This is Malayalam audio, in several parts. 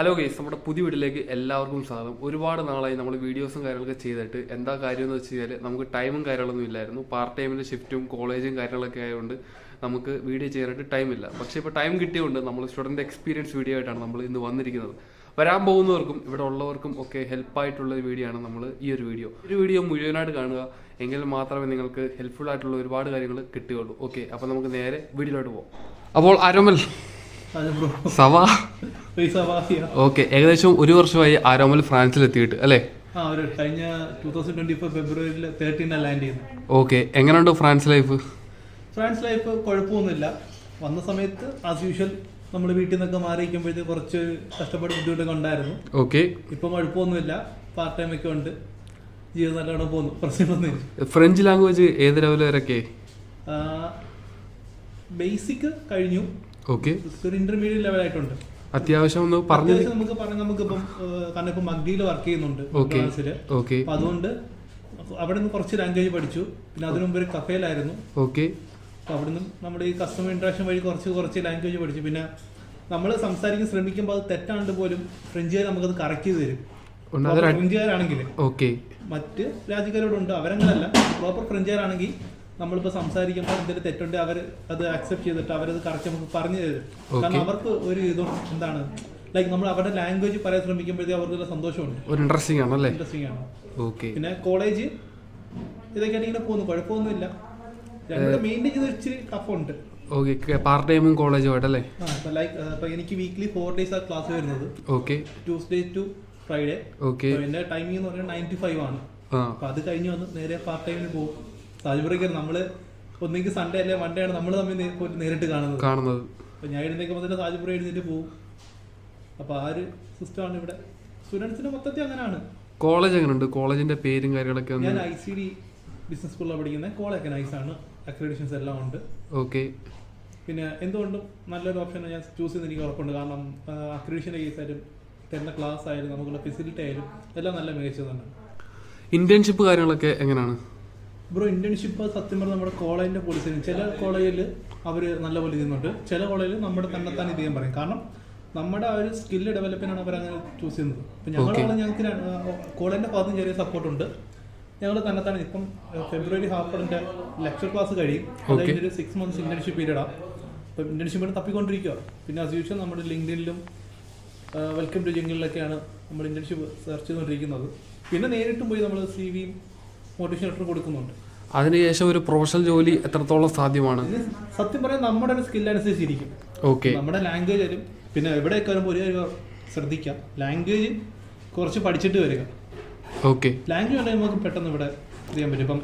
ഹലോ ഗേസ് നമ്മുടെ പുതിയ വീട്ടിലേക്ക് എല്ലാവർക്കും സ്വാഗതം. ഒരുപാട് നാളായി നമ്മൾ വീഡിയോസും കാര്യങ്ങളൊക്കെ ചെയ്തിട്ട് എന്താ കാര്യം എന്ന് വെച്ച് കഴിഞ്ഞാൽ നമുക്ക് ടൈമും കാര്യങ്ങളൊന്നും ഇല്ലായിരുന്നു. പാർട്ട് ടൈമിന്റെ ഷിഫ്റ്റും കോളേജും കാര്യങ്ങളൊക്കെ ആയതുകൊണ്ട് നമുക്ക് വീഡിയോ ചെയ്യാനായിട്ട് ടൈമില്ല പക്ഷേ ഇപ്പോൾ ടൈം കിട്ടിയതുകൊണ്ട് നമ്മൾ സ്റ്റുഡന്റ് എക്സ്പീരിയൻസ് വീഡിയോ ആയിട്ടാണ് നമ്മൾ ഇന്ന് വന്നിരിക്കുന്നത്. വരാൻ പോകുന്നവർക്കും ഇവിടെ ഉള്ളവർക്കും ഒക്കെ ഹെൽപ്പായിട്ടുള്ള ഒരു വീഡിയോ ആണ് നമ്മൾ ഈ ഒരു വീഡിയോ ഒരു വീഡിയോ മുഴുവനായിട്ട് കാണുക. എങ്കിൽ മാത്രമേ നിങ്ങൾക്ക് ഹെൽപ്ഫുൾ ആയിട്ടുള്ള ഒരുപാട് കാര്യങ്ങൾ കിട്ടുകയുള്ളൂ. ഓക്കെ അപ്പോൾ നമുക്ക് നേരെ വീഡിയോയിലോട്ട് പോകാം അപ്പോൾ അരോമൽ സവാ? ഓക്കെ ഏകദേശം ഒരു വർഷമായി ആരോമൽ ഫ്രാൻസിൽ എത്തിയിട്ട് അല്ലേ കഴിഞ്ഞ ടൂ തൗസൻഡ് ട്വന്റി ഫോർ ഫെബ്രുവരിയിൽ തേർട്ടീനാണ് ലാൻഡ് ചെയ്യുന്നത്. ഓക്കെ എങ്ങനെയുണ്ട് ഫ്രാൻസ് ലൈഫ്? ഫ്രാൻസ് ലൈഫ് കുഴപ്പമൊന്നുമില്ല. വന്ന സമയത്ത് ആസ് യൂഷ്വൽ നമ്മൾ വീട്ടിൽ നിന്നൊക്കെ മാറിയിരിക്കുമ്പോഴത്തേക്ക് കുറച്ച് കഷ്ടപ്പെട്ട് ബുദ്ധിമുട്ടൊക്കെ ഉണ്ടായിരുന്നു. ഓക്കെ. ഇപ്പം കുഴപ്പമൊന്നുമില്ല. പാർട്ട് ടൈം ഒക്കെ ഉണ്ട്. ജീവിതം നല്ലോണം പോകുന്നു. പ്രശ്നമൊന്നുമില്ല. ഫ്രഞ്ച് ലാംഗ്വേജ് ഏത് ലെവൽ വരെയൊക്കെ? ബേസിക് കഴിഞ്ഞു. ഓക്കെ ഒരു ഇന്റർമീഡിയറ്റ് ലെവലായിട്ടുണ്ട് അത്യാവശ്യം ഒന്ന് പറഞ്ഞു നമുക്ക് പറഞ്ഞാൽ നമുക്ക് ഇപ്പം കാരണം ഇപ്പം മഗ്ഡിയിൽ വർക്ക് ചെയ്യുന്നുണ്ട് ഓക്കെ അതുകൊണ്ട് അവിടെ നിന്ന് കുറച്ച് ലാംഗ്വേജ് പഠിച്ചു. പിന്നെ അതിനു മുമ്പ് ഒരു കഫേലായിരുന്നു ഓക്കെ അപ്പൊ അവിടുന്ന് നമ്മുടെ ഈ കസ്റ്റമർ ഇന്ററാക്ഷൻ വഴി കുറച്ച് കുറച്ച് ലാംഗ്വേജ് പഠിച്ചു. പിന്നെ നമ്മൾ സംസാരിക്കാൻ ശ്രമിക്കുമ്പോൾ അത് തെറ്റാണ്ട് പോലും ഫ്രഞ്ചുകാർ നമുക്കത് കറക്റ്റ് ചെയ്ത് തരും. ഫ്രഞ്ചുകാരാണെങ്കിൽ ഓക്കെ മറ്റ് രാജ്യക്കാരോടുണ്ട്. അവരങ്ങനല്ല. പ്രോപ്പർ ഫ്രഞ്ചുകാരാണെങ്കിൽ നമ്മളിപ്പോൾ സംസാരിക്കുമ്പോൾ എന്തെങ്കിലും തെറ്റുണ്ട് അവർ അത് അക്സെപ്റ്റ് ചെയ്തിട്ട് അവരത് കറക്റ്റ് നമുക്ക് പറഞ്ഞു തരും. കാരണം അവർക്ക് ഒരു ഇതും എന്താണ്? ലൈക്ക് നമ്മൾ അവരുടെ ലാംഗ്വേജ് പറയാൻ ശ്രമിക്കുമ്പോഴത്തേക്ക് അവർക്ക് സന്തോഷമുണ്ട്. ഒരു ഇൻട്രസ്റ്റിംഗ് ആണല്ലേ ഇൻട്രസ്റ്റിംഗ് ആണ്. ഓക്കെ പിന്നെ കോളേജ് ഇതൊക്കെയാണ് ഇങ്ങനെ പോകുന്നു. കുഴപ്പമൊന്നുമില്ല. മെയിന്റെയിൻ ചെയ്ത് ഇച്ചിരി ടഫുണ്ട് ഓക്കെ പാർട്ട് ടൈമും കോളേജും ആയിട്ടല്ലേ? ആ ഇപ്പൊ ലൈക്ക് എനിക്ക് വീക്ക്ലി ഫോർ ഡേയ്സ് ആ ക്ലാസ് വരുന്നത്. Okay Tuesday to Friday okay എന്റെ ടൈമിംഗ് എന്ന് പറഞ്ഞാൽ നയൻ ടു ഫൈവ് ആണ്. അപ്പൊ അത് കഴിഞ്ഞ് വന്ന് നേരെ പാർട്ട് ടൈമിന് പോകും. താജ്പുരയ്ക്ക് നമ്മൾ ഒന്നെങ്കിൽ സൺഡേ അല്ലെ മൺഡേ ആണ് നമ്മൾ തമ്മിൽ നേരിട്ട് കാണുന്നത്. കാണുന്നത്. അപ്പൊ ഞാൻ എഴുന്നേക്കുമ്പോൾ തന്നെ താജ്പുര എഴുന്നേറ്റ് പോകും അപ്പൊ ആ ഒരു സിസ്റ്റമാണ് ഇവിടെ. സ്റ്റുഡൻസിന് മൊത്തത്തിൽ അങ്ങനെയാണ് കോളേജ് എങ്ങനെയുണ്ട് കോളേജിന്റെ പേരും കാര്യങ്ങളൊക്കെ ഞാൻ ഐ സി ഡി ബിസിനസ് സ്കൂളിലാണ് പഠിക്കുന്നത് നൈസ് നൈസാണ് അക്രഡിഷൻസ് എല്ലാം ഉണ്ട്. ഓക്കെ പിന്നെ എന്തുകൊണ്ടും നല്ലൊരു ഓപ്ഷൻ ഞാൻ ചൂസ് ചെയ്ത് എനിക്ക് ഉറപ്പുണ്ട്. കാരണം അക്രഡിഷന്റെ കേസ് ആയാലും തരുന്ന ക്ലാസ് ആയാലും നമുക്കുള്ള ഫെസിലിറ്റി ആയാലും എല്ലാം നല്ല മികച്ചതാണ്. ഇന്റേൺഷിപ്പ് കാര്യങ്ങളൊക്കെ എങ്ങനെയാണ് ബ്രോ ഇന്റേൺഷിപ്പ് സത്യം പറഞ്ഞാൽ നമ്മുടെ കോളേജിന്റെ പോളിസി ചില കോളേജിൽ അവർ നല്ല പോലെ ചെയ്യുന്നുണ്ട്. ചില കോളേജിൽ നമ്മുടെ തന്നെ ഇത് ചെയ്യാൻ പറയും. കാരണം നമ്മുടെ ആ ഒരു സ്കില്ല് ഡെവലപ്പിനാണ് അവർ അങ്ങനെ ചൂസ് ചെയ്യുന്നത്. ഇപ്പം ഞങ്ങളുടെ ഞങ്ങൾക്ക് കോളേജിന്റെ ഭാഗത്തും ചെറിയ സപ്പോർട്ടുണ്ട് ഞങ്ങൾ തന്നെ തന്നെ ഇപ്പം ഫെബ്രുവരി ഹാഫറിന്റെ ലെക്ചർ ക്ലാസ് കഴിയും. അതായത് ഒരു സിക്സ് മന്ത്സ് ഇന്റേൺഷിപ്പ് പീരീഡാണ് അപ്പം ഇന്റേൺഷിപ്പ് തപ്പിക്കൊണ്ടിരിക്കുക പിന്നെ ആസ് യൂഷ്വൽ നമ്മുടെ ലിങ്ക്ഡിനിലും വെൽക്കം ടു ജംഗിളിലൊക്കെയാണ് നമ്മൾ ഇന്റേൺഷിപ്പ് സെർച്ച് ചെയ്തുകൊണ്ടിരിക്കുന്നത്. പിന്നെ നേരിട്ടും പോയി നമ്മൾ സി വിയും മോട്ടിവേഷൻ ലെറ്റർ കൊടുക്കുന്നുണ്ട് അതിനുശേഷം ഒരു പ്രൊഫഷണൽ ജോലി എത്രത്തോളം സാധ്യമാണ്? സത്യം പറയാൻ നമ്മുടെ ഒരു സ്കിൽ അനുസരിച്ചിരിക്കും. ഓക്കെ നമ്മുടെ ലാംഗ്വേജ് വരും പിന്നെ എവിടെയൊക്കെ വരുമ്പോൾ ഒരു കാര്യം ശ്രദ്ധിക്കാം. ലാംഗ്വേജ് കുറച്ച് പഠിച്ചിട്ട് വരിക. ഓക്കെ ലാംഗ്വേജ് ഉണ്ടെങ്കിൽ നമുക്ക് പെട്ടെന്ന് ഇവിടെ ചെയ്യാൻ പറ്റും. ഇപ്പം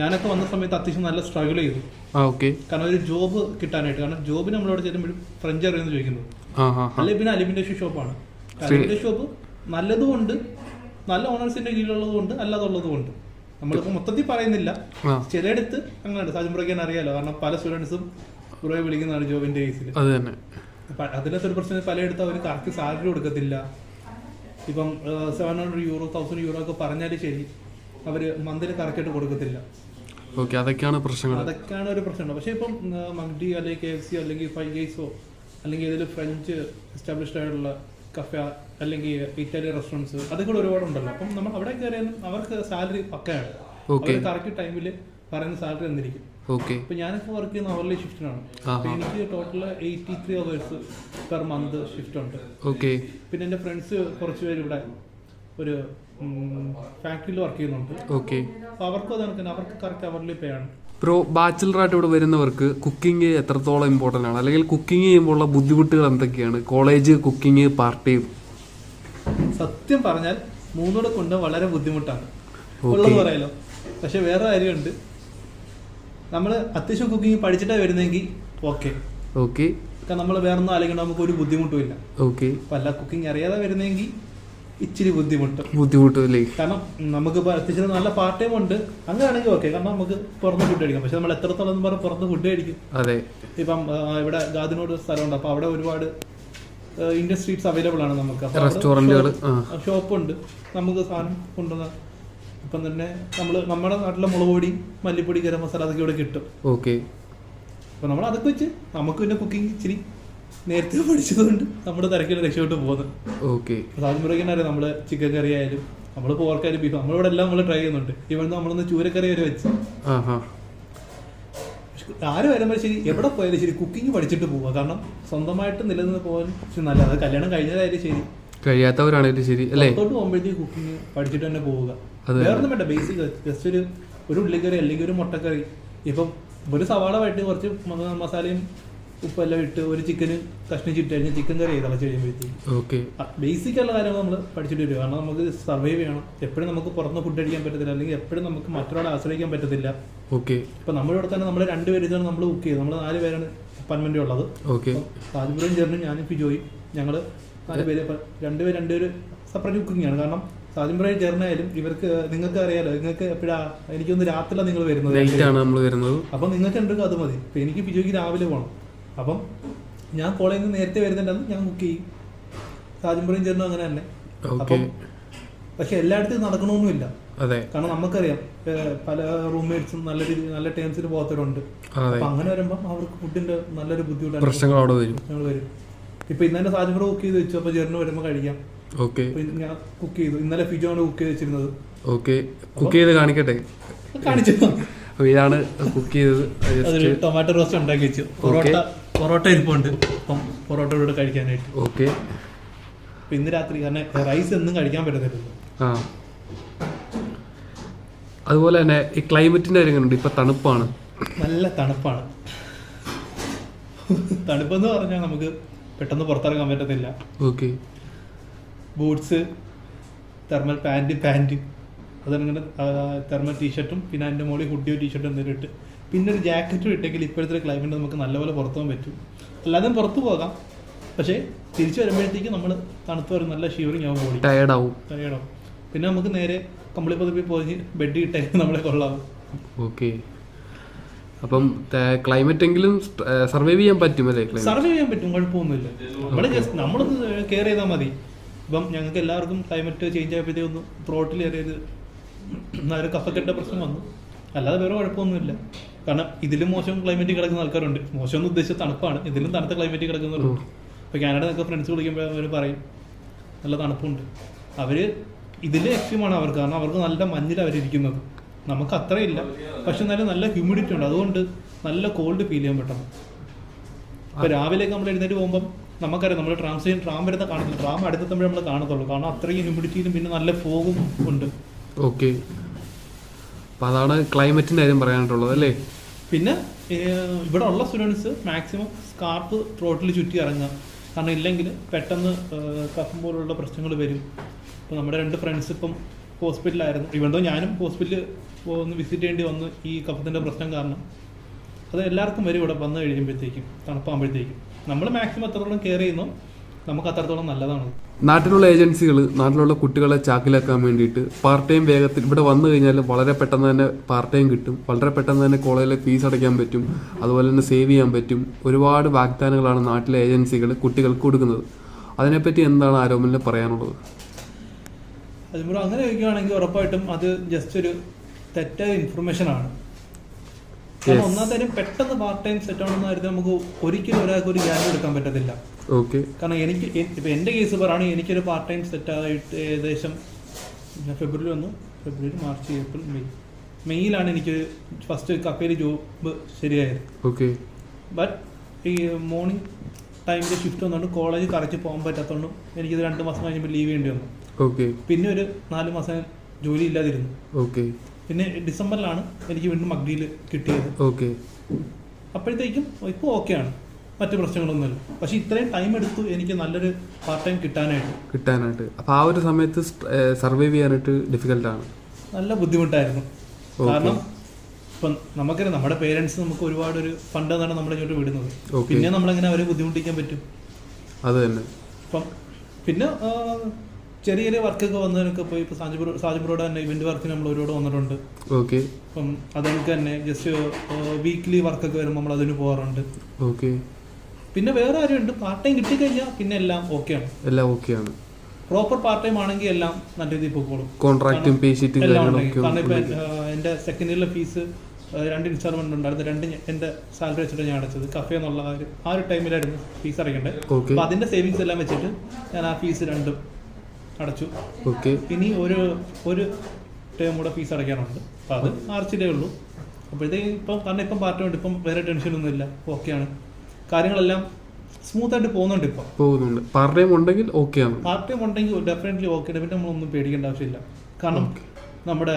ഞാനൊക്കെ വന്ന സമയത്ത് അത്യാവശ്യം നല്ല സ്ട്രഗിൾ ചെയ്തു. ആ ഓക്കെ കാരണം ഒരു ജോബ് കിട്ടാനായിട്ട്. കാരണം ജോബിന് നമ്മളവിടെ ചെല്ലുമ്പോഴും ഫ്രഞ്ച് അറിയുമെന്ന് ചോദിക്കുന്നത് അല്ലെങ്കിൽ പിന്നെ അലിമിനേഷൻ ഷോപ്പാണ് അലിമിനേഷൻ ഷോപ്പ് നല്ലതുമുണ്ട്. നല്ല ഓണേഴ്സിന്റെ കീഴിലുള്ളതുകൊണ്ട് അല്ലാതുള്ളതുമുണ്ട്. നമ്മളിപ്പോൾ മൊത്തത്തിൽ പറയുന്നില്ല. ചിലയിടത്ത് അങ്ങനെയുണ്ട്. സാജൻ ബ്രോയ്ക്ക് അറിയാലോ? കാരണം പല സ്റ്റുഡൻസും ബ്രോയെ വിളിക്കുന്നതാണ് ജോബിന്റെ കേസിൽ. അത് തന്നെ. അതിനകത്ത് ഒരു പ്രശ്നം പലയിടത്തും അവർ കറക്റ്റ് സാലറി കൊടുക്കത്തില്ല. ഇപ്പം seven hundred euro thousand euro ഒക്കെ പറഞ്ഞാലും ശരി. അവർ മന്തിൽ കറക്റ്റായിട്ട് കൊടുക്കത്തില്ല. ഓക്കെ അതൊക്കെയാണ് പ്രശ്നങ്ങൾ. അതൊക്കെയാണ് ഒരു പ്രശ്നം പക്ഷേ ഇപ്പം മഗ്ഡി അല്ലെങ്കിൽ കെ എഫ് സി അല്ലെങ്കിൽ ഫൈവ് ഗേസോ അല്ലെങ്കിൽ ഏതെങ്കിലും ഫ്രഞ്ച് എസ്റ്റാബ്ലിഷ്ഡ് ആയിട്ടുള്ള കഫ അല്ലെങ്കിൽ ഇറ്റാലിയൻ റെസ്റ്റോറന്റ്സ് അതൊക്കെ ഒരുപാട് ഉണ്ടല്ലോ അപ്പം നമ്മൾ അവിടെ കയറിയാലും അവർക്ക് സാലറി പക്കയാണ് കറക്റ്റ് ടൈമിൽ പറയുന്ന സാലറി തന്നിരിക്കും. ഓക്കെ ഇപ്പൊ ഞാനിപ്പോ വർക്ക് ചെയ്യുന്ന അവർലി ഷിഫ്റ്റിനാണ് എനിക്ക് total eighty three hours per month shift ഉണ്ട്. ഓക്കെ പിന്നെ എന്റെ ഫ്രണ്ട്സ് കുറച്ച് പേര് ഇവിടെ ഒരു ഫാക്ടറിയിൽ വർക്ക് ചെയ്യുന്നുണ്ട്. ഓക്കെ അവർക്കും അതാണ് തന്നെ. അവർക്ക് കറക്റ്റ് അവർലി പേ ആണ്. ബ്രോ ബാച്ചിലറായിട്ട് ഇവിടെ വരുന്നവർക്ക് കുക്കിംഗ് എത്രത്തോളം ഇമ്പോർട്ടന്റ് ആണ്? അല്ലെങ്കിൽ കുക്കിംഗ് ചെയ്യുമ്പോൾ ഉള്ള ബുദ്ധിമുട്ടുകൾ എന്തൊക്കെയാണ്? കോളേജ് കുക്കിംഗ് പാർട്ട് സത്യം പറഞ്ഞാൽ മൂന്നൂടെ കൊണ്ട് വളരെ ബുദ്ധിമുട്ടാണ്. ഉള്ളത് പറയാലോ പക്ഷെ വേറെ കാര്യമുണ്ട്. നമ്മൾ അത്യാവശ്യം കുക്കിംഗ് പഠിച്ചിട്ടാ വരുന്നെങ്കിൽ ഓക്കെ. ഓക്കെ. നമ്മൾ വേറെ ഒന്നും ആലോചിക്കണം നമുക്ക് ഒരു ബുദ്ധിമുട്ടും ഇല്ല ഓക്കെ അല്ല കുക്കിംഗ് അറിയാതെ വരുന്നെങ്കിൽ ഇച്ചിരി ബുദ്ധിമുട്ട്. ബുദ്ധിമുട്ടില്ലേ? കാരണം നമുക്ക് അത്യാവശ്യം നല്ല പാർട്ട് ടൈം ഉണ്ട്. അങ്ങനെയാണെങ്കിൽ ഓക്കെ. കാരണം നമുക്ക് പുറത്ത് ഫുഡ് കഴിക്കാം. പക്ഷെ നമ്മൾ എത്രത്തോളം പറഞ്ഞാൽ പുറത്ത് ഫുഡ് കഴിക്കും. അതെ. ഇപ്പം ഇവിടെ ഗാദിനോട് സ്ഥലമുണ്ട്. അപ്പൊ അവിടെ ഒരുപാട് ഇന്ത്യൻ സ്ട്രീറ്റ്സ് അവൈലബിൾ ആണ് നമുക്ക്. റെസ്റ്റോറന്റുകൾ ഷോപ്പുണ്ട് നമുക്ക് സാധനം കൊണ്ടുവന്ന ഇപ്പം തന്നെ നമ്മൾ നമ്മുടെ നാട്ടിലെ മുളക് പൊടി മല്ലിപ്പൊടി ഗരം മസാല അതൊക്കെ ഇവിടെ കിട്ടും. ഓക്കെ. അപ്പം നമ്മൾ അതൊക്കെ വെച്ച് നമുക്ക് പിന്നെ കുക്കിംഗ് ഇച്ചിരി നേരത്തെ പഠിച്ചതുകൊണ്ട് നമ്മുടെ തിരക്കിൽ രക്ഷപ്പെട്ട് പോകുന്നത് ഓക്കെ. സാധനം നമ്മൾ ചിക്കൻ കറി ആയാലും നമ്മൾ പോർക്കായാലും ബീഫ് നമ്മളിവിടെ എല്ലാം നമ്മൾ ട്രൈ ചെയ്യുന്നുണ്ട്. ഇവിടെ നമ്മളൊന്ന് ചൂരക്കറി വരെ വെച്ച്. ആര് വരുമ്പോൾ ശരി എവിടെ പോയാലും ശരി കുക്കിംഗ് പഠിച്ചിട്ട് പോവുക കാരണം സ്വന്തമായിട്ട് നിലനിന്ന് പോകാൻ നല്ല അത് കല്യാണം കഴിഞ്ഞതായാലും ശരി. കഴിയാത്തവരാണെങ്കിലും ശരി അല്ലേ? പുറത്തോട്ട് പോകുമ്പോഴത്തേക്ക് കുക്കിംഗ് പഠിച്ചിട്ട് തന്നെ പോവുക. വേറൊന്നും വേറെ വേണ്ട ബേസിക് ജസ്റ്റ് ഒരു ഒരു ഉള്ളിക്കറി അല്ലെങ്കിൽ ഒരു മുട്ടക്കറി. ഇപ്പം ഒരു സവാള വഴറ്റി കുറച്ച് മസാലയും ഉപ്പെല്ലാം ഇട്ട് ഒരു ചിക്കന് കഷ്ണിച്ചിട്ട് കഴിഞ്ഞാൽ ചിക്കൻ കറി ചെയ്ത് തിളച്ച് കഴിയുമ്പോഴത്തേക്കും? ഓക്കെ ബേസിക് ഉള്ള കാര്യങ്ങൾ നമ്മൾ പഠിച്ചിട്ട് വരും. കാരണം നമുക്ക് സർവൈവ് ചെയ്യണം. എപ്പോഴും നമുക്ക് പുറത്ത് ഫുഡ് അടിക്കാൻ പറ്റത്തില്ല. അല്ലെങ്കിൽ എപ്പോഴും നമുക്ക് മറ്റൊരാളെ ആശ്രയിക്കാൻ പറ്റത്തില്ല. ഓക്കെ ഇപ്പൊ നമ്മുടെ ഇവിടെ തന്നെ നമ്മൾ രണ്ടുപേരും നമ്മൾ ബുക്ക് ചെയ്ത് നമ്മൾ നാല് പേരാണ് അപ്പാർട്ട്മെന്റ് ഉള്ളത്. ഓക്കെ താജ്പുരം ചേർന്ന് ഞാനും ഫിജോയും ഞങ്ങൾ നാല് പേര് രണ്ടുപേര് രണ്ടുപേര് സെപ്പറേറ്റ് കുക്കിംഗ് ആണ്. കാരണം താജ്പുരം ചേർന്നായാലും ഇവർക്ക് നിങ്ങൾക്ക് അറിയാലോ നിങ്ങൾക്ക് എപ്പോഴാ എനിക്കൊന്ന് രാത്രിയിലാണ് നിങ്ങൾ വരുന്നത്. ആണ് നമ്മൾ വരുന്നത്. അപ്പൊ നിങ്ങൾക്ക് ഉണ്ടെങ്കിൽ അത് മതി. എനിക്ക് ഫിജോയ്ക്ക് രാവിലെ പോകണം അപ്പം ഞാൻ കോളേജിൽ നിന്ന് നേരത്തെ വരുന്നുണ്ടെന്ന് ഞാൻ ബുക്ക് ചെയ്യും. താജ്പുരം ചേർന്നു അങ്ങനെ തന്നെ. അപ്പം പക്ഷെ എല്ലായിടത്തും നടക്കണമെന്നില്ല അതെ. കാരണം നമുക്കറിയാം പല റൂംമേറ്റ്സും നല്ല രീതി നല്ല ടേംസിൽ പോകാത്തവരുണ്ട്. അപ്പൊ അങ്ങനെ വരുമ്പോൾ അവർക്ക് ഫുഡിന്റെ നല്ലൊരു ബുദ്ധിമുട്ടാണ് പ്രശ്നങ്ങൾ അവിടെ വരും. ഇപ്പൊ ഇന്നലെ സാധനങ്ങൾ ബുക്ക് ചെയ്ത് വെച്ചു അപ്പൊ ചേർന്ന് വരുമ്പോൾ കഴിക്കാം. ഓക്കെ ഞാൻ കുക്ക് ചെയ്തു. ഇന്നലെ ഫിജോ ആണ് കുക്ക് ചെയ്ത് വെച്ചിരുന്നത്. ഓക്കെ കുക്ക് ചെയ്ത് കാണിക്കട്ടെ? കാണിച്ചു ഇതാണ് കുക്ക് ചെയ്തത്. അതൊരു ടൊമാറ്റോ റോസ്റ്റ് ഉണ്ടാക്കി വെച്ചു. പൊറോട്ട പൊറോട്ട ഇരിപ്പുണ്ട്. അപ്പം പൊറോട്ട കൂടെ കഴിക്കാനായിട്ട്. ഓക്കെ അപ്പൊ ഇന്ന് രാത്രി കാരണം റൈസ് എന്നും കഴിക്കാൻ പറ്റത്തില്ലല്ലോ. ആ. അതുപോലെ തന്നെ ഈ ക്ലൈമറ്റിന്റെ കാര്യം കണ്ടുണ്ട് ഇപ്പൊ തണുപ്പാണ്. നല്ല തണുപ്പാണ്. തണുപ്പെന്ന് പറഞ്ഞാൽ നമുക്ക് പെട്ടെന്ന് പുറത്തിറങ്ങാൻ പറ്റത്തില്ല. Okay boots thermal pant pant അതങ്ങനെ തെർമൽ ടീഷർട്ടും പിന്നെ അതിന്റെ മോളി ഹുഡിയോ ടീഷർട്ടും എന്തെങ്കിലും ഇട്ട് പിന്നെ ഒരു ജാക്കറ്റും ഇട്ടെങ്കിൽ ഇപ്പോഴത്തെ ക്ലൈമറ്റ് നമുക്ക് നല്ലപോലെ പുറത്തു പോകാൻ പറ്റും. അല്ലാതെ പുറത്തു പോകാം. പക്ഷേ തിരിച്ചു വരുമ്പോഴത്തേക്ക് നമ്മൾ തണുത്ത് വരും. നല്ല ഷീവറിങ് ആവും ബോഡി ടയർഡ് ആവും. ടയർഡാവും പിന്നെ നമുക്ക് നേരെ കമ്പിളി പതിപ്പി പോയി ബെഡ് ഇട്ടേ നമ്മളെ കൊള്ളാവും ഓക്കെ. അപ്പം ക്ലൈമറ്റ് എങ്കിലും സർവൈവ് ചെയ്യാൻ പറ്റും അല്ലേ സർവൈവ് ചെയ്യാൻ പറ്റും. കുഴപ്പമൊന്നുമില്ല. നമ്മൾ ജസ്റ്റ് നമ്മളൊന്ന് കെയർ ചെയ്താൽ മതി. ഇപ്പം ഞങ്ങൾക്ക് എല്ലാവർക്കും ക്ലൈമറ്റ് ചേഞ്ച് ആയപ്പോഴത്തേക്കൊന്ന് ത്രോട്ടിൽ ഏറിയത് ഒരു കഫക്കെട്ട പ്രശ്നം വന്നു. അല്ലാതെ വേറെ കുഴപ്പമൊന്നുമില്ല. കാരണം ഇതിലും മോശം ക്ലൈമറ്റ് കിടക്കുന്ന ആൾക്കാരുണ്ട്. മോശം എന്ന് ഉദ്ദേശിച്ച തണുപ്പാണ്. ഇതിലും തണുത്ത ക്ലൈമറ്റ് കിടക്കുന്നവരുണ്ട്. ഇപ്പോൾ കാനഡ നിന്നൊക്കെ ഫ്രണ്ട്സ് വിളിക്കുമ്പോൾ അവർ പറയും നല്ല തണുപ്പുണ്ട്. അവർ ഇതിൽ എക്സ്ട്രീമാണ് അവർക്ക്. കാരണം അവർക്ക് നല്ല മഞ്ഞിൽ അവരിരിക്കുന്നത് നമുക്ക് അത്രയില്ല. പക്ഷെ എന്നാലും നല്ല ഹ്യൂമിഡിറ്റി ഉണ്ട്. അതുകൊണ്ട് നല്ല കോൾഡ് ഫീൽ ചെയ്യാൻ പെട്ടെന്ന് അപ്പൊ രാവിലെയൊക്കെ നമ്മൾ എഴുന്നേറ്റ് പോകുമ്പോൾ നമുക്കറിയാം നമ്മൾ ട്രാം ട്രാം വരുന്ന കാണത്തില്ല. ട്രാം അടുത്തെത്തുമ്പോഴേ നമ്മൾ കാണത്തുള്ളൂ. കാരണം അത്രയും ഹ്യൂമിഡിറ്റിയിലും പിന്നെ നല്ല ഫോഗും ഉണ്ട്. ഓക്കെ. അപ്പൊ അതാണ് ക്ലൈമറ്റിന്റെ കാര്യം പറയാനായിട്ടുള്ളത് അല്ലേ? പിന്നെ ഇവിടെ ഉള്ള സ്റ്റുഡൻസ് മാക്സിമം സ്കാർപ്പ് ത്രോട്ടിൽ ചുറ്റി ഇറങ്ങുക. കാരണം ഇല്ലെങ്കിൽ പെട്ടെന്ന് കഫം പോലുള്ള പ്രശ്നങ്ങൾ വരും. ഇപ്പോൾ നമ്മുടെ രണ്ട് ഫ്രണ്ട്സ് ഇപ്പം ഹോസ്പിറ്റലായിരുന്നു ഇവിടെ ഞാനും ഹോസ്പിറ്റലിൽ ഒന്ന് വിസിറ്റ് ചെയ്യേണ്ടി വന്നു ഈ കഫത്തിന്റെ പ്രശ്നം കാരണം. അത് എല്ലാവർക്കും വരും ഇവിടെ വന്നു കഴിയുമ്പോഴത്തേക്കും തണുപ്പാകുമ്പോഴത്തേക്കും. നമ്മൾ മാക്സിമം എത്രത്തോളം കെയർ ചെയ്യുന്നു നമുക്ക് അത്രത്തോളം നല്ലതാണ്. നാട്ടിലുള്ള ഏജൻസികൾ നാട്ടിലുള്ള കുട്ടികളെ ചാക്കിലാക്കാൻ വേണ്ടിയിട്ട് പാർട്ട് ടൈം വേഗത്തിൽ ഇവിടെ വന്നു കഴിഞ്ഞാൽ വളരെ പെട്ടെന്ന് തന്നെ പാർട്ട് ടൈം കിട്ടും. വളരെ പെട്ടെന്ന് തന്നെ കോളേജിലെ ഫീസ് അടയ്ക്കാൻ പറ്റും. അതുപോലെ തന്നെ സേവ് ചെയ്യാൻ പറ്റും. ഒരുപാട് വാഗ്ദാനങ്ങളാണ് നാട്ടിലെ ഏജൻസികൾ കുട്ടികൾക്ക് കൊടുക്കുന്നത്. അതിനെപ്പറ്റി എന്താണ് ആരോപണം പറയാനുള്ളത്? അങ്ങനെ ചോദിക്കുകയാണെങ്കിൽ ഉറപ്പായിട്ടും അത് ജസ്റ്റ് ഒരു തെറ്റായ ഇൻഫർമേഷൻ ആണ്. ഒന്നാം തരം പെട്ടെന്ന് പാർട്ട് ടൈം സെറ്റ് ആണെന്നായിരുന്നു നമുക്ക് ഒരിക്കലും ഒരാൾക്ക് ഒരു ഗ്യാരണ്ടി എടുക്കാൻ പറ്റത്തില്ല. ഓക്കെ കാരണം എനിക്ക് ഇപ്പം എന്റെ കേസ് പറയുകയാണെങ്കിൽ എനിക്കൊരു പാർട്ട് ടൈം സെറ്റ് ആയിട്ട് ഏകദേശം ഫെബ്രുവരി വന്നു. ഫെബ്രുവരി മാർച്ച് ഏപ്രിൽ മെയ് മെയ്യിലാണ് എനിക്ക് ഫസ്റ്റ് കപ്പയിൽ ജോബ് ശരിയായത്. ഓക്കെ ബട്ട് ഈ മോർണിംഗ് ടൈമിൽ ഷിഫ്റ്റ് വന്നുകൊണ്ട് കോളേജ് കറച്ച് പോകാൻ പറ്റാത്തതുകൊണ്ടും എനിക്കിത് രണ്ട് മാസം കഴിഞ്ഞപ്പോൾ ലീവ് ചെയ്യേണ്ടി വന്നു. ഓക്കെ പിന്നെ ഒരു നാല് മാസം ജോലി ഇല്ലാതിരുന്നു. ഓക്കെ പിന്നെ ഡിസംബറിലാണ് എനിക്ക് വീണ്ടും മഗ്ഡിയിൽ കിട്ടിയത്. ഓക്കെ അപ്പോഴത്തേക്കും ഇപ്പോൾ ഓക്കെയാണ് മറ്റു പ്രശ്നങ്ങളൊന്നുമില്ല. പക്ഷെ ഇത്രയും ടൈം എടുത്തു എനിക്ക് നല്ലൊരു പാർട്ട് ടൈം കിട്ടാനായിട്ട്. കിട്ടാനായിട്ട്. അപ്പോൾ ആ ഒരു സമയത്ത് സർവൈവ് ചെയ്യാനായിട്ട് ഡിഫിക്കൽട്ടാണ് നല്ല ബുദ്ധിമുട്ടായിരുന്നു. കാരണം ഇപ്പം നമുക്കറിയാം നമ്മുടെ പേരൻസ് നമുക്ക് ഒരുപാട് ഒരു ഫണ്ട് എന്നാണ് നമ്മളെ ഇങ്ങോട്ട് വിടുന്നത്. പിന്നെ നമ്മളെങ്ങനെ അവരെ ബുദ്ധിമുട്ടിക്കാൻ പറ്റും? അത് തന്നെ. ഇപ്പം പിന്നെ ചെറിയ ചെറിയ വർക്കൊക്കെ വന്നതിനൊക്കെ പോയി ഇപ്പൊ സാജിബ്രോ സാജിബ്രോയുടെ തന്നെ ഇവന്റ് വർക്കിന് നമ്മൾ ഒരുപാട് വന്നിട്ടുണ്ട്. ഓക്കെ. അപ്പം അതൊക്കെ തന്നെ ജസ്റ്റ് വീക്ക്ലി വർക്കൊക്കെ വരുമ്പോൾ നമ്മൾ അതിന് പോകാറുണ്ട്. ഓക്കെ. പിന്നെ വേറെ കാര്യമുണ്ട് പാർട്ട് ടൈം കിട്ടിക്കഴിഞ്ഞാൽ പിന്നെ എല്ലാം ഓക്കെയാണ് എല്ലാം ഓക്കെയാണ് പ്രോപ്പർ പാർട്ട് ടൈം ആണെങ്കിൽ എല്ലാം നല്ല രീതിയിൽ പോയിക്കോളും കോൺട്രാക്റ്റും പേ ഷീറ്റും കാരണം ഇപ്പൊ. എന്റെ സെക്കൻഡ് ഇയറിലെ ഫീസ് രണ്ട് ഇൻസ്റ്റാൾമെന്റ് ഉണ്ടായിരുന്നു. രണ്ട് എന്റെ സാലറി വെച്ചിട്ട് ഞാൻ അടച്ചത്. കഫേ എന്നുള്ള ആ ഒരു ടൈമിലായിരുന്നു ഫീസ് അടയ്ക്കേണ്ടത്. ഓക്കെ അതിന്റെ സേവിങ്സ് എല്ലാം വെച്ചിട്ട് ഞാൻ ആ ഫീസ് രണ്ടും അടച്ചു. ഓക്കെ ഇനി ഒരു ഒരു ടേം കൂടെ ഫീസ് അടയ്ക്കാനുണ്ട്. അപ്പോൾ അത് മാർച്ചിലേ ഉള്ളൂ. അപ്പോഴത്തേക്കും ഇപ്പം കാരണം ഇപ്പം പാർട്ടി ഉണ്ട്. ഇപ്പം വേറെ ടെൻഷനൊന്നുമില്ല ഓക്കെയാണ് കാര്യങ്ങളെല്ലാം സ്മൂത്ത് ആയിട്ട് പോകുന്നുണ്ട് ഇപ്പൊ. പോകുന്നുണ്ട്. പാർട്ട് ടൈം ഉണ്ടെങ്കിൽ ഓക്കെ ആണ്. പാർട്ട് ടൈം ഉണ്ടെങ്കിൽ ഡെഫിനറ്റ്ലി ഓക്കെ പിന്നെ നമ്മളൊന്നും പേടിക്കേണ്ട ആവശ്യമില്ല. കാരണം നമ്മുടെ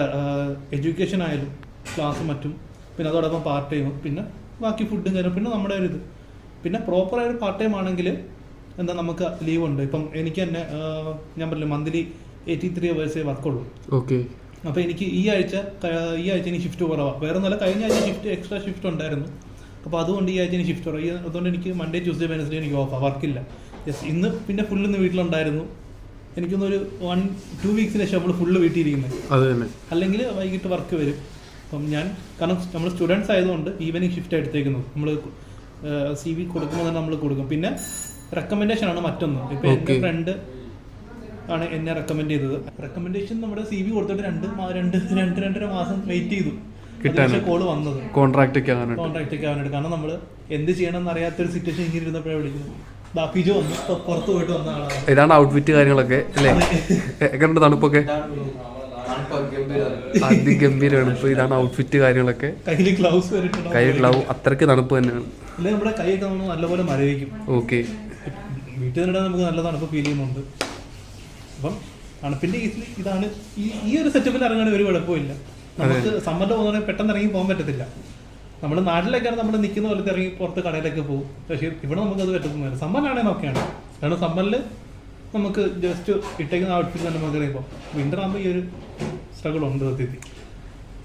എഡ്യൂക്കേഷൻ ആയാലും ക്ലാസ് മറ്റും പിന്നെ അതോടൊപ്പം പാർട്ട് ടൈം പിന്നെ ബാക്കി ഫുഡും കാര്യം പിന്നെ നമ്മുടെ ഒരു ഇത്. പിന്നെ പ്രോപ്പർ ആയിട്ട് പാർട്ട് ടൈം ആണെങ്കിൽ എന്താ നമുക്ക് ലീവ് ഉണ്ട്. ഇപ്പം എനിക്ക് തന്നെ ഞാൻ പറഞ്ഞില്ല മന്ത്ലി എയ്റ്റി ത്രീ അവേഴ്സേ വർക്കുള്ളൂ ഓക്കെ അപ്പോൾ എനിക്ക് ഈ ആഴ്ച ഈ ആഴ്ച എനിക്ക് ഷിഫ്റ്റ് കുറവാണ് വേറെ നല്ല കഴിഞ്ഞ ആഴ്ച ഷിഫ്റ്റ് എക്സ്ട്രാ ഷിഫ്റ്റ് ഉണ്ടായിരുന്നു. അപ്പോൾ അതുകൊണ്ട് ഈ ആഴ്ച എനിക്ക് ഷിഫ്റ്റ് കുറവ് അതുകൊണ്ട് എനിക്ക് മൺഡേ ട്യൂസ്ഡേ വെനസ്ഡേ എനിക്ക് ഓഫാണ് വർക്കില്ല യെസ് ഇന്ന് പിന്നെ ഫുള്ള് ഇന്ന് വീട്ടിലുണ്ടായിരുന്നു. എനിക്കൊന്നൊരു വൺ ടു വീക്സിന് ശേഷം നമ്മൾ ഫുള്ള് വീട്ടിലിരിക്കുന്നത് അല്ലെങ്കിൽ വൈകിട്ട് വർക്ക് വരും. അപ്പം ഞാൻ കാരണം നമ്മൾ സ്റ്റുഡൻസ് ആയതുകൊണ്ട് ഈവനിങ് ഷിഫ്റ്റ് എടുത്തേക്കുന്നു നമ്മൾ സി വി കൊടുക്കുമ്പോൾ തന്നെ നമ്മൾ കൊടുക്കും. പിന്നെ റെക്കമെൻഡേഷൻ ആണ് മറ്റൊന്ന്. ഇപ്പം എന്റെ ഫ്രണ്ട് ആണ് എന്നെ റെക്കമെൻഡ് ചെയ്തത്. റെക്കമെൻഡേഷൻ നമ്മുടെ സി വി കൊടുത്തിട്ട് രണ്ട് രണ്ട് രണ്ട് രണ്ടര മാസം വെയിറ്റ് ചെയ്തു. കിട്ടാനാണ്. കോൾ വന്നത്. കോൺട്രാക്ട് കോൺട്രാക്ട് ഒക്കെ ആവാനായിട്ട് കാരണം നമ്മൾ എന്ത് ചെയ്യണം എന്ന് അറിയാത്തൊരു സിറ്റുവേഷൻ ഇങ്ങനെ ഇരുന്നപ്പോഴാണ് വിളിക്കുന്നത്. ബാപ്പിജോ വന്നു. പുറത്ത് പോയിട്ട് വന്ന ആളാണ്. ഇതാണ് ഔട്ട്ഫിറ്റ് കാര്യങ്ങളൊക്കെ അല്ലേ? എങ്ങനെയുണ്ട് തണുപ്പൊക്കെ? അതിഗംഭീരമാണ് ഇപ്പൊ ഇതാണ് ഔട്ട്ഫിറ്റ് കാര്യങ്ങളൊക്കെ. കയ്യിൽ ഗ്ലൗസ് കയ്യിൽ ഗ്ലൗ അത്രയ്ക്ക് തണുപ്പ് തന്നെയാണ്. അല്ലെങ്കിൽ നമ്മുടെ കൈയൊക്കെ നമ്മൾ നല്ലപോലെ മരവിക്കും. ഓക്കെ. വീട്ടിൽ നിന്നിടാൻ നമുക്ക് നല്ല തണുപ്പ് ഫീൽ ചെയ്യുന്നുണ്ട്. അപ്പം തണുപ്പിന്റെ കേസിൽ ഇതാണ് ഈ ഈ ഒരു സെറ്റപ്പിൽ ഇറങ്ങാൻ ഒരു കുഴപ്പമില്ല നമുക്ക് സമ്മറിൽ പോകുന്നതിന് പെട്ടെന്ന് ഇറങ്ങി പോകാൻ പറ്റത്തില്ല. നമ്മൾ നാട്ടിലേക്കാണ് നമ്മൾ നിൽക്കുന്ന പോലത്തെ ഇറങ്ങി പുറത്ത് കടയിലേക്ക് പോകും. പക്ഷേ ഇവിടെ നമുക്ക് അത് പറ്റത്തൊന്നുമില്ല. സമ്മറിലാണെങ്കിൽ ഓക്കെയാണ് കാരണം സമ്മറിൽ നമുക്ക് ജസ്റ്റ് ഇട്ടേക്കുന്ന ഔട്ട്ഫിറ്റ് തന്നെ നമുക്ക് ഇറങ്ങിപ്പോൾ വിന്റർ ആകുമ്പോൾ ഈ ഒരു സ്ട്രഗിൾ ഉണ്ട് സത്യത്തിൽ.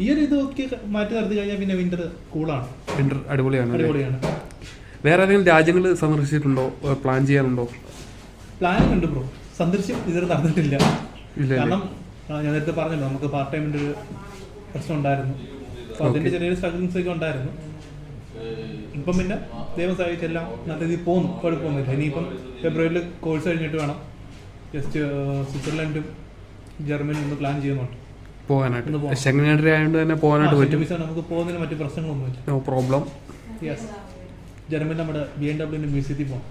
ഈ ഒരു ഇതൊക്കെ മാറ്റി നിർത്തി കഴിഞ്ഞാൽ പിന്നെ വിന്റർ കൂളാണ് വിന്റർ അടിപൊളിയാണ് അടിപൊളിയാണ്. വേറെ ഏതെങ്കിലും രാജ്യങ്ങൾ സന്ദർശിച്ചിട്ടുണ്ടോ? പ്ലാൻ ചെയ്യാറുണ്ടോ പ്ലാനിങ് ഉണ്ട് ബ്രോ സന്ദർശം ഇതുവരെ നടന്നിട്ടില്ല. കാരണം ഞാൻ നേരത്തെ പറഞ്ഞല്ലോ നമുക്ക് പാർട്ട് ടൈമിന്റെ ഒരു പ്രശ്നം ഉണ്ടായിരുന്നു അപ്പൊ അതിന്റെ ചെറിയൊരു സ്ട്രഗിൾസ് ഒക്കെ ഉണ്ടായിരുന്നു. ഇപ്പം പിന്നെ ദൈവം സഹായിച്ചെല്ലാം നല്ല രീതിയിൽ പോകുന്നു. കുഴപ്പമൊന്നുമില്ല. ഇനിയിപ്പം ഫെബ്രുവരിയിൽ കോഴ്സ് കഴിഞ്ഞിട്ട് വേണം. ജസ്റ്റ് സ്വിറ്റ്സർലൻഡും ജർമ്മനിയും ഒന്ന് പ്ലാൻ ചെയ്യുന്നുണ്ട്. പോകാനായിട്ട്. പോകാം. ശങ്കനായിട്ട് ആയതുകൊണ്ട് തന്നെ പോകാനായിട്ട് പറ്റും. നമുക്ക് പോകുന്നതിന് മറ്റു പ്രശ്നങ്ങളൊന്നുമില്ല. നോ പ്രോബ്ലം യെസ് ജർമ്മനി നമ്മുടെ ബി എം ഡബ്ല്യൂന്റെ മ്യൂസിയത്തിൽ പോകാം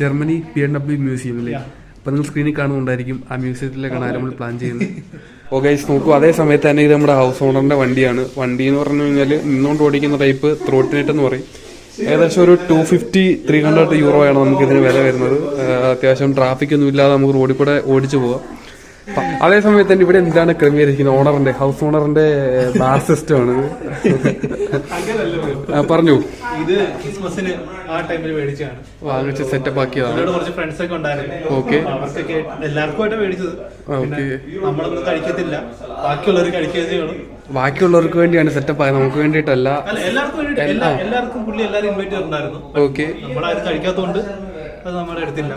Germany B M W museum അല്ലേ? Yeah. അപ്പൊ നിങ്ങൾ സ്ക്രീനിൽ കാണുന്നുണ്ടായിരിക്കും. ആ മ്യൂസിയത്തിലേക്കാണ് നമ്മൾ പ്ലാൻ ചെയ്യുന്നത്. ഓ ഗൈസ് നോക്കൂ അതേ സമയത്ത് തന്നെ ഇത് നമ്മുടെ ഹൗസ് ഓണറിന്റെ വണ്ടിയാണ്. വണ്ടി എന്ന് പറഞ്ഞു കഴിഞ്ഞാൽ നിന്നുകൊണ്ട് ഓടിക്കുന്ന ടൈപ്പ് ത്രോട്ടിനെറ്റ് എന്ന് പറയും. ഏകദേശം ഒരു two fifty three hundred euro ആണ് നമുക്ക് ഇതിന് വില വരുന്നത്. അത്യാവശ്യം ട്രാഫിക് ഒന്നും ഇല്ലാതെ നമുക്ക് റോഡിൽ കൂടെ ഓടിച്ചു പോകാം പ- അതേ സമയത്ത് തന്നെ ഇവിടെ എന്താണ് ക്രമീകരിക്കുന്നത് ഓണറിന്റെ ഹൗസ് ഓണറിന്റെ ബാർ സിസ്റ്റം ആണ് പറഞ്ഞു. ഇത് ക്രിസ്മസിന് ആ ടൈമിൽ മേടിച്ചാണ് വാങ്ങിച്ച് സെറ്റപ്പ് ആക്കിയതാണ്. കുറച്ച് ഫ്രണ്ട്സ് ഒക്കെ ഉണ്ടായിരുന്നു. ഓക്കെ. അവർക്കൊക്കെ എല്ലാവർക്കുമായിട്ട് മേടിച്ചത്. നമ്മളൊന്നും കഴിക്കത്തില്ല. ബാക്കിയുള്ളവർ കഴിക്കുകയേ ബാക്കിയുള്ളവർക്ക് വേണ്ടിയാണ് സെറ്റപ്പ് ആയത്. നമുക്ക് വേണ്ടിയിട്ടല്ല. എല്ലാവർക്കും എല്ലാവർക്കും പുള്ളി എല്ലാവരും ഇൻവൈറ്റ് ചെയ്തിട്ടുണ്ടായിരുന്നു. ഓക്കെ. നമ്മളാരും കഴിക്കാത്തതുകൊണ്ട് അത് നമ്മുടെ അടുത്തില്ല.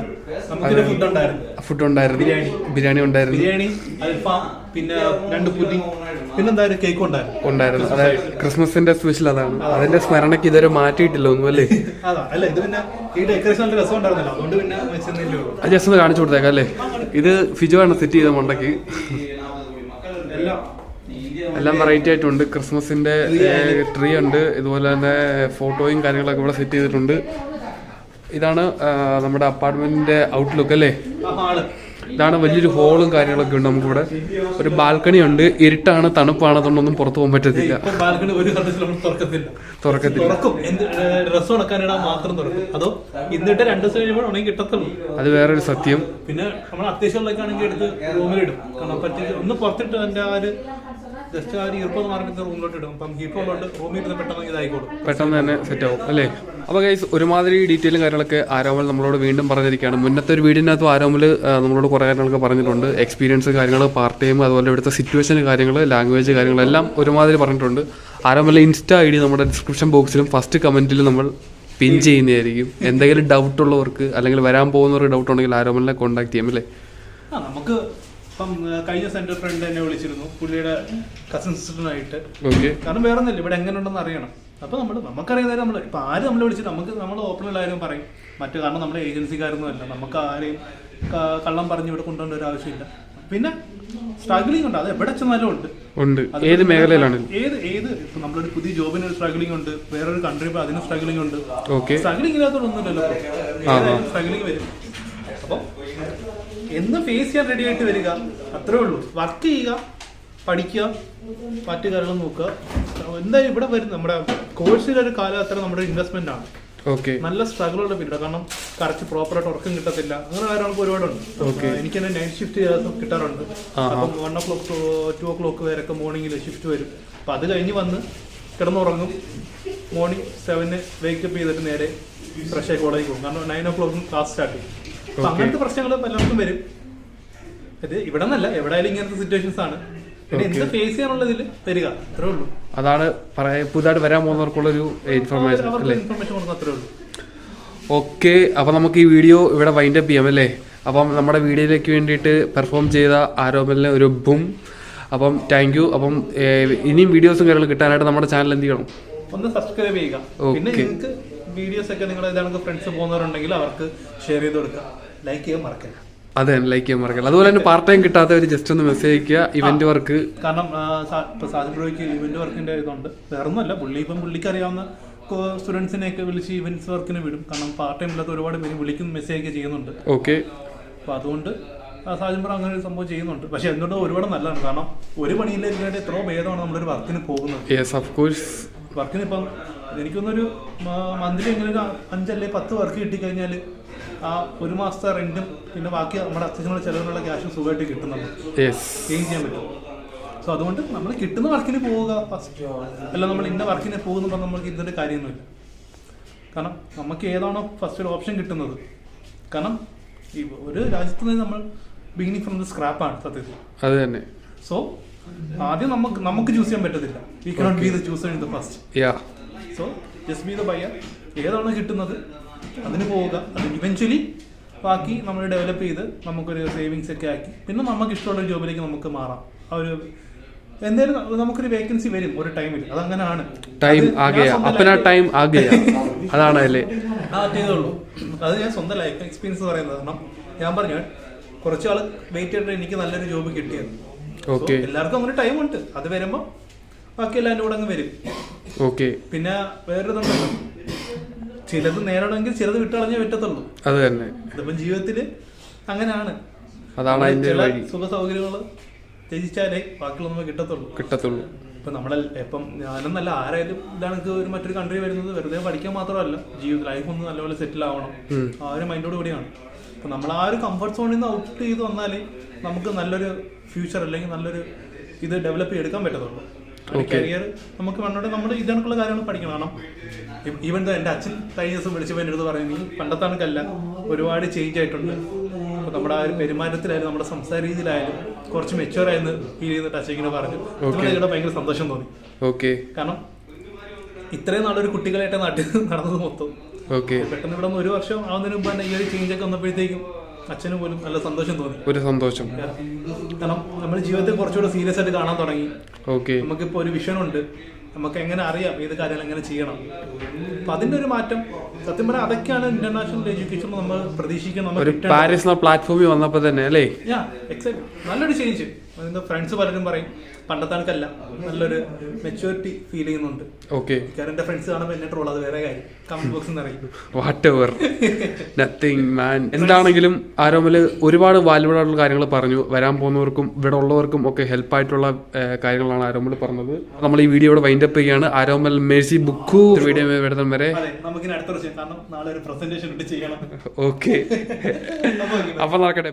നമുക്ക് ഫുഡ് ഉണ്ടായിരുന്നു. ഫുഡ് ഉണ്ടായിരുന്നു. ബിരിയാണി. ബിരിയാണി ഉണ്ടായിരുന്നു. ബിരിയാണി അൽഫാം പിന്നെ രണ്ട് പുഡിംഗ് പിന്നെന്താ ഒരു കേക്ക് ഉണ്ടായിരുന്നു. ഉണ്ടായിരുന്നു. അതായത് ക്രിസ്മസിന്റെ സ്പെഷ്യൽ അതാണ്. അതിന്റെ സ്മരണയ്ക്ക് ഇതുവരെ മാറ്റിയിട്ടില്ല ഒന്നും അല്ലേ? അതാ. അല്ല ഇത് പിന്നെ ഈ ഡെക്കറേഷൻ നല്ല രസം ഉണ്ടായിരുന്നല്ലോ. അതുകൊണ്ട് പിന്നെ അത് ജസ്റ്റ് ഒന്ന് കാണിച്ചു കൊടുത്തേക്കാം അല്ലേ? ഇത് ഫിജോ ആണ് സെറ്റ് ചെയ്ത മണ്ടയ്ക്ക്. എല്ലാം. എല്ലാം വെറൈറ്റി ആയിട്ടുണ്ട്. ക്രിസ്മസിന്റെ ട്രീ ഉണ്ട്. ഇതുപോലെ തന്നെ ഫോട്ടോയും കാര്യങ്ങളൊക്കെ ഇവിടെ സെറ്റ് ചെയ്തിട്ടുണ്ട്. ഇതാണ് നമ്മുടെ അപ്പാർട്ട്മെന്റിന്റെ ഔട്ട്ലുക്ക് അല്ലേ? ഇതാണ് വലിയൊരു ഹോളും കാര്യങ്ങളൊക്കെ ഉണ്ട് നമുക്കിവിടെ. ഒരു ബാൽക്കണി ഉണ്ട്. ഇരുട്ടാണ് തണുപ്പാണ് അതുകൊണ്ടൊന്നും പുറത്തു പോകാൻ പറ്റത്തില്ല. ബാൽക്കണി ഒരു തുറക്കത്തില്ല. മാത്രം തുറക്കും. അതോ ഇന്നിട്ട് രണ്ട് ദിവസം കഴിയുമ്പോൾ ഉണങ്ങി കിട്ടത്തുള്ളൂ. അത് വേറൊരു സത്യം. പിന്നെ നമ്മൾ അത്യാവശ്യം ആണെങ്കിൽ എടുത്ത് റൂമിലിടും കാരണം പറ്റി ഒന്ന് പുറത്തിട്ട് അതിന്റെ ആ ഒരു ജസ്റ്റ് ആ ഒരു ഈർപ്പം മാറിയിട്ട് റൂമിലോട്ട് ഇടും അപ്പം ഹീപ്പുള്ളതുകൊണ്ട് റൂമിൽ ഇരുന്ന് പെട്ടെന്ന് ഇതായിക്കോളും. പെട്ടെന്ന് തന്നെ സെറ്റ് ആവും അല്ലേ? അപ്പോൾ ഗൈസ് ഒരുമാതിരി ഡീറ്റെയിലും കാര്യങ്ങളൊക്കെ ആരോമൽ നമ്മളോട് വീണ്ടും പറഞ്ഞിരിക്കുകയാണ്. മുന്നത്തെ ഒരു വീടിനകത്ത് ആരോമൽ നമ്മളോട് കുറേ കാര്യങ്ങളൊക്കെ പറഞ്ഞിട്ടുണ്ട്. എക്സ്പീരിയൻസ് കാര്യങ്ങൾ പാർട്ട് ടൈം അതുപോലെ ഇവിടുത്തെ സിറ്റുവേഷൻ കാര്യങ്ങൾ ലാംഗ്വേജ് കാര്യങ്ങളെല്ലാം ഒരുമാതിരി പറഞ്ഞിട്ടുണ്ട്. ആരോമൽ ഇൻസ്റ്റ ഐ ഡി നമ്മുടെ ഡിസ്ക്രിപ്ഷൻ ബോക്സിലും ഫസ്റ്റ് കമന്റിലും നമ്മൾ പിൻ ചെയ്യുന്നതായിരിക്കും. എന്തെങ്കിലും ഡൗട്ട് ഉള്ളവർക്ക് അല്ലെങ്കിൽ വരാൻ പോകുന്നവർക്ക് ഡൗട്ട് ഉണ്ടെങ്കിൽ ആരോമലിനെ കോൺടാക്ട് ചെയ്യാം അല്ലേ? നമുക്ക് ഇപ്പം കഴിഞ്ഞ സെന്റർ ഫ്രണ്ട് എന്നെ വിളിച്ചിരുന്നു. പുള്ളിയുടെ കസിൻ സിസ്റ്ററിനായിട്ട് കാരണം വേറെ ഒന്നുമില്ല ഇവിടെ എങ്ങനെയുണ്ടെന്ന് അറിയണം. അപ്പൊ നമ്മൾ നമുക്കറിയാതെ നമ്മൾ ഇപ്പൊ ആര് നമ്മൾ വിളിച്ചിട്ട് നമുക്ക് നമ്മൾ ഓപ്പണിലായാലും പറയും. മറ്റു കാരണം നമ്മുടെ ഏജൻസിക്കാരൊന്നും അല്ല. നമുക്ക് ആരെയും കള്ളം പറഞ്ഞ് ഇവിടെ കൊണ്ടുവരേണ്ട ഒരു ആവശ്യമില്ല. പിന്നെ സ്ട്രഗ്ലിംഗ് ഉണ്ട്. അത് എവിടെ ചെന്നാലും ഉണ്ട്. ഉണ്ട്. ഏത് മേഖലയിലാണ്? ഏത് ഏത് ഇപ്പൊ നമ്മളൊരു പുതിയ ജോബിന് സ്ട്രഗ്ലിംഗ് ഉണ്ട്. വേറൊരു കൺട്രി അതിന് സ്ട്രഗ്ലിംഗ് ഉണ്ട്. സ്ട്രഗ്ലിംഗ് ഇല്ലാത്തതൊന്നുമില്ലല്ലോ സ്ട്രഗ്ലിംഗ് വരും. അപ്പോൾ എന്ന് ഫേസ് ചെയ്യാൻ റെഡി ആയിട്ട് വരിക. അത്രേ ഉള്ളൂ. വർക്ക് ചെയ്യുക പഠിക്കുക മറ്റു കാര്യങ്ങൾ നോക്കുക. എന്തായാലും ഇവിടെ വരും നമ്മുടെ കോഴ്സിലെ ഒരു കാലം അത്ര നമ്മുടെ ഇൻവെസ്റ്റ്മെന്റ് ആണ്. ഓക്കെ നല്ല സ്ട്രഗിൾ ഉള്ള പീരീഡ് കാരണം കറക്റ്റ് പ്രോപ്പർ ആയിട്ട് ഉറക്കം കിട്ടത്തില്ല. അങ്ങനെ കാര്യങ്ങൾക്ക് ഒരുപാടുണ്ട്. എനിക്ക് തന്നെ നൈറ്റ് ഷിഫ്റ്റ് കിട്ടാറുണ്ട്. അപ്പം one o'clock two o'clock വരെയൊക്കെ മോർണിംഗിൽ ഷിഫ്റ്റ് വരും. അപ്പൊ അത് കഴിഞ്ഞ് വന്ന് കിടന്നുറങ്ങും. മോർണിംഗ് സെവന് വേക്കപ്പ് ചെയ്തിട്ട് നേരെ ഫ്രഷ് ആയി കോളേജിൽ പോകും. കാരണം nine o'clock class start ചെയ്യും. അങ്ങനത്തെ പ്രശ്നങ്ങൾ പലർക്കും വരും. ഇത് ഇവിടെ നിന്നല്ല എവിടെയായാലും ഇങ്ങനത്തെ സിറ്റുവേഷൻസ് ആണ്. ഫേസ് ചെയ്യാനുള്ളതിൽ തരിക അത്രേ ഉള്ളൂ. അതാണ് പുതുതായിട്ട് വരാൻ പോകുന്നവർക്കുള്ളൊരു ഇൻഫർമേഷൻ ഇൻഫോർമേഷൻ ഇൻഫർമേഷൻ അത്രേ ഉള്ളൂ. ഓക്കെ അപ്പം നമുക്ക് ഈ വീഡിയോ ഇവിടെ വൈൻഡപ്പ് ചെയ്യാം അല്ലേ? അപ്പം നമ്മുടെ വീഡിയോയിലേക്ക് വേണ്ടിയിട്ട് പെർഫോം ചെയ്ത ആരോപലിന് ഒരു ബും അപ്പം താങ്ക് യു അപ്പം ഇനിയും വീഡിയോസും കാര്യങ്ങളും കിട്ടാനായിട്ട് നമ്മുടെ ചാനൽ എന്ത് ചെയ്യണം? ഒന്ന് സബ്സ്ക്രൈബ് ചെയ്യുക. Okay. വീഡിയോസ് ഒക്കെ നിങ്ങൾ ഏതാണെങ്കിൽ ഫ്രണ്ട്സ് പോകുന്നവരുണ്ടെങ്കിൽ അവർക്ക് ഷെയർ ചെയ്ത് കൊടുക്കുക. ലൈക്ക് ചെയ്യാൻ മറക്കില്ല അതെ ലൈക്ക് ചെയ്യാൻ മറക്കില്ല അതുപോലെ തന്നെ പാർട്ട് ടൈം കിട്ടാത്തവർ ജസ്റ്റ് ഒന്ന് മെസ്സേജ് അയക്കുക ഇവന്റ് വർക്ക് കാരണം ഇപ്പൊ സാജൻ ബ്രോയ്ക്ക് ഇവന്റ് വർക്കിന്റെ ഇതുണ്ട്. വേറൊന്നുമല്ല പുള്ളി ഇപ്പം പുള്ളിക്ക് അറിയാവുന്ന സ്റ്റുഡൻസിനെയൊക്കെ വിളിച്ച് ഇവന്റ്സ് വർക്കിന് വിടും. കാരണം പാർട്ട് ടൈം ഇല്ലാത്ത ഒരുപാട് പേര് വിളിക്കും മെസ്സേജ് ഒക്കെ ചെയ്യുന്നുണ്ട്. ഓക്കെ അപ്പൊ അതുകൊണ്ട് സാജൻ ബ്രോ അങ്ങനെ ഒരു സംഭവം ചെയ്യുന്നുണ്ട്. പക്ഷെ എന്തുകൊണ്ട് ഒരുപാട് നല്ലതാണ്. കാരണം ഒരു പണിയിലേക്ക് എത്രയോ ഭേദമാണ് നമ്മളൊരു വർക്കിന് പോകുന്നത്. വർക്കിന് ഇപ്പം എനിക്കൊന്നൊരു മന്ത്ലി എങ്ങനെ ഒരു അഞ്ചല്ലേ പത്ത് വർക്ക് കിട്ടിക്കഴിഞ്ഞാൽ ആ ഒരു മാസത്തെ റെന്റും പിന്നെ ബാക്കി നമ്മുടെ അത്യാവശ്യമുള്ള ചിലവിനുള്ള ക്യാഷും സുഖമായിട്ട് കിട്ടുന്നുണ്ട്. ചേഞ്ച് ചെയ്യാൻ പറ്റും. സോ അതുകൊണ്ട് നമ്മൾ കിട്ടുന്ന വർക്കിന് പോവുക ഫസ്റ്റ് അല്ല നമ്മൾ ഇന്ന വർക്കിന് പോകുന്നു പറഞ്ഞാൽ നമ്മൾക്ക് ഇതിന്റെ കാര്യമൊന്നുമില്ല കാരണം നമുക്ക് ഏതാണോ ഫസ്റ്റ് ഒരു ഓപ്ഷൻ കിട്ടുന്നത്. കാരണം ഈ ഒരു രാജ്യത്ത് നിന്ന് നമ്മൾ ബിഗിനിങ് ഫ്രം ദ സ്ക്രാപ്പാണ് സത്യത്തിൽ. അത് തന്നെ. സോ ആദ്യം നമുക്ക് നമുക്ക് ചൂസ് ചെയ്യാൻ പറ്റത്തില്ല. We cannot be the choose in the first so ജസ്മീത be the buyer ഏതാണോ കിട്ടുന്നത് അതിന് പോവുക. അത് ഇവൻച്വലി ബാക്കി നമ്മൾ ഡെവലപ്പ് ചെയ്ത് നമുക്കൊരു സേവിങ്സ് ഒക്കെ ആക്കി. പിന്നെ നമുക്ക് ഇഷ്ടമുള്ള ഒരു ജോബിലേക്ക് നമുക്ക് മാറാം. ആ ഒരു എന്തായാലും നമുക്കൊരു വേക്കൻസി വരും ഒരു ടൈമിൽ അതങ്ങനെയാണ് ടൈം അത് ഞാൻ ആകെയാ സ്വന്തം ടൈം ആകെയാ അതാണ് അല്ലേ ആ ചെയ്തോളൂ അത് ഞാൻ സ്വന്തം ലൈഫ് എക്സ്പീരിയൻസ് പറയുന്നത്. കാരണം ഞാൻ പറഞ്ഞു കുറച്ച് ആൾ വെയിറ്റ് ചെയ്തിട്ട് എനിക്ക് നല്ലൊരു ജോബ് കിട്ടിയത്. എല്ലാവർക്കും അങ്ങനെ ടൈം ഉണ്ട്. അത് വരുമ്പോൾ ബാക്കി എല്ലാവരും കൂടെ അങ്ങ് വരും. ഓക്കെ. പിന്നെ വേറൊരു ചിലത് നേരിടണമെങ്കിൽ ചിലത് വിട്ടളഞ്ഞേ പറ്റത്തുള്ളൂ. അത് തന്നെ. ഇതിപ്പം ജീവിതത്തിൽ അങ്ങനെയാണ്. അതാണ് അതിന്റെ വഴി. സുഖ സൗകര്യങ്ങൾ ത്യജിച്ചാലേ ബാക്കിയുള്ള നമുക്ക് കിട്ടത്തുള്ളൂ. കിട്ടത്തുള്ളൂ. ഇപ്പൊ നമ്മളെ ഇപ്പം ഞാനെന്നല്ല ആരായാലും ഇതാണ് ഒരു മറ്റൊരു കൺട്രി വരുന്നത്. വെറുതെ പഠിക്കാൻ മാത്രമല്ല ജീവിത ലൈഫ് ഒന്ന് നല്ലപോലെ സെറ്റിൽ ആവണം. ആ ഒരു മൈൻഡോട് കൂടിയാണ്. അപ്പൊ നമ്മൾ ആ ഒരു കംഫർട്ട് സോണിൽ നിന്ന് ഔട്ട് ചെയ്ത് വന്നാലേ നമുക്ക് നല്ലൊരു ഫ്യൂച്ചർ അല്ലെങ്കിൽ നല്ലൊരു ഇത് ഡെവലപ്പ് ചെയ്തെടുക്കാൻ പറ്റത്തുള്ളൂ. കരിയർ നമുക്ക് വേണ്ടത് നമ്മുടെ ഇതണക്കുള്ള കാര്യങ്ങൾ പഠിക്കണം. കാരണം ഈവൻ എന്റെ അച്ഛൻ കഴിഞ്ഞ ദിവസം വിളിച്ചപ്പോൾ എന്റെ അടുത്ത് പറഞ്ഞു നീ പണ്ടത്തെ കണക്കല്ല ഒരുപാട് ചേഞ്ച് ആയിട്ടുണ്ട്. അപ്പൊ നമ്മുടെ ആ ഒരു പെരുമാറ്റത്തിലായാലും നമ്മുടെ സംസാര രീതിയിലായാലും കുറച്ച് മെച്ചുവർ ആയെന്ന് ഫീൽ ചെയ്തിട്ട് അച്ഛൻ ഇങ്ങനെ പറഞ്ഞു. ഇവിടെ ഭയങ്കര സന്തോഷം തോന്നി. ഓക്കെ കാരണം ഇത്രയും നാളൊരു കുട്ടികളായിട്ട് നാട്ടിൽ നടന്നത് മൊത്തം. പെട്ടെന്ന് ഇവിടെ ഒരു വർഷം ആവുന്നതിന് മുമ്പ് തന്നെ ഈ ഒരു ചേഞ്ച് ഒക്കെ വന്നപ്പോഴത്തേക്കും അച്ഛന് പോലും നല്ല സന്തോഷം തോന്നി. ഒരു സന്തോഷം. കാരണം നമ്മൾ ജീവിതത്തെ കുറച്ചുകൂടെ സീരിയസ് ആയിട്ട് കാണാൻ തുടങ്ങി. ഓക്കെ. നമുക്കിപ്പോൾ ഒരു വിഷൻ ഉണ്ട്. നമുക്ക് എങ്ങനെ അറിയാം ഏത് കാര്യങ്ങൾ എങ്ങനെ ചെയ്യണം. അപ്പൊ അതിന്റെ ഒരു മാറ്റം. സത്യം പറഞ്ഞാൽ അതൊക്കെയാണ് ഇന്റർനാഷണൽ എഡ്യൂക്കേഷൻ നമ്മൾ പ്രതീക്ഷിക്കുന്നത്. പാരീസ് പ്ലാറ്റ്ഫോമിൽ വന്നപ്പോ തന്നെ അല്ലേ? നല്ലൊരു ചേഞ്ച് ഫ്രണ്ട്സ് പലരും പറയും. പണ്ടത്തെ ആൾക്കല്ല നല്ലൊരു മെച്ചൂരിറ്റി ഫീൽ ചെയ്യുന്നുണ്ട്. ഓക്കെ കാരണം എന്റെ ഫ്രണ്ട്സ് കാണുമ്പോൾ എന്നെ ട്രോൾ അത് വേറെ കാര്യം. Comment box whatever nothing man എന്താണെങ്കിലും ആരോമൽ ഒരുപാട് വാല്യൂബിൾ ആയിട്ടുള്ള കാര്യങ്ങൾ പറഞ്ഞു. വരാൻ പോകുന്നവർക്കും ഇവിടെ ഉള്ളവർക്കും ഒക്കെ ഹെൽപ്പ് ആയിട്ടുള്ള കാര്യങ്ങളാണ് ആരോമൽ പറഞ്ഞത്. നമ്മൾ ഈ വീഡിയോ ഇവിടെ വൈൻഡപ്പ് ചെയ്യുകയാണ്. ആരോമൽ മേഴ്സി ബുക്കു. വീഡിയോ വരുന്ന വരെ. നമുക്ക് അടുത്ത കാരണം നാളെ ഒരു പ്രസന്റേഷൻ ചെയ്യണം. ഓക്കെ അപ്പൊ. അപ്പൊ നടക്കട്ടെ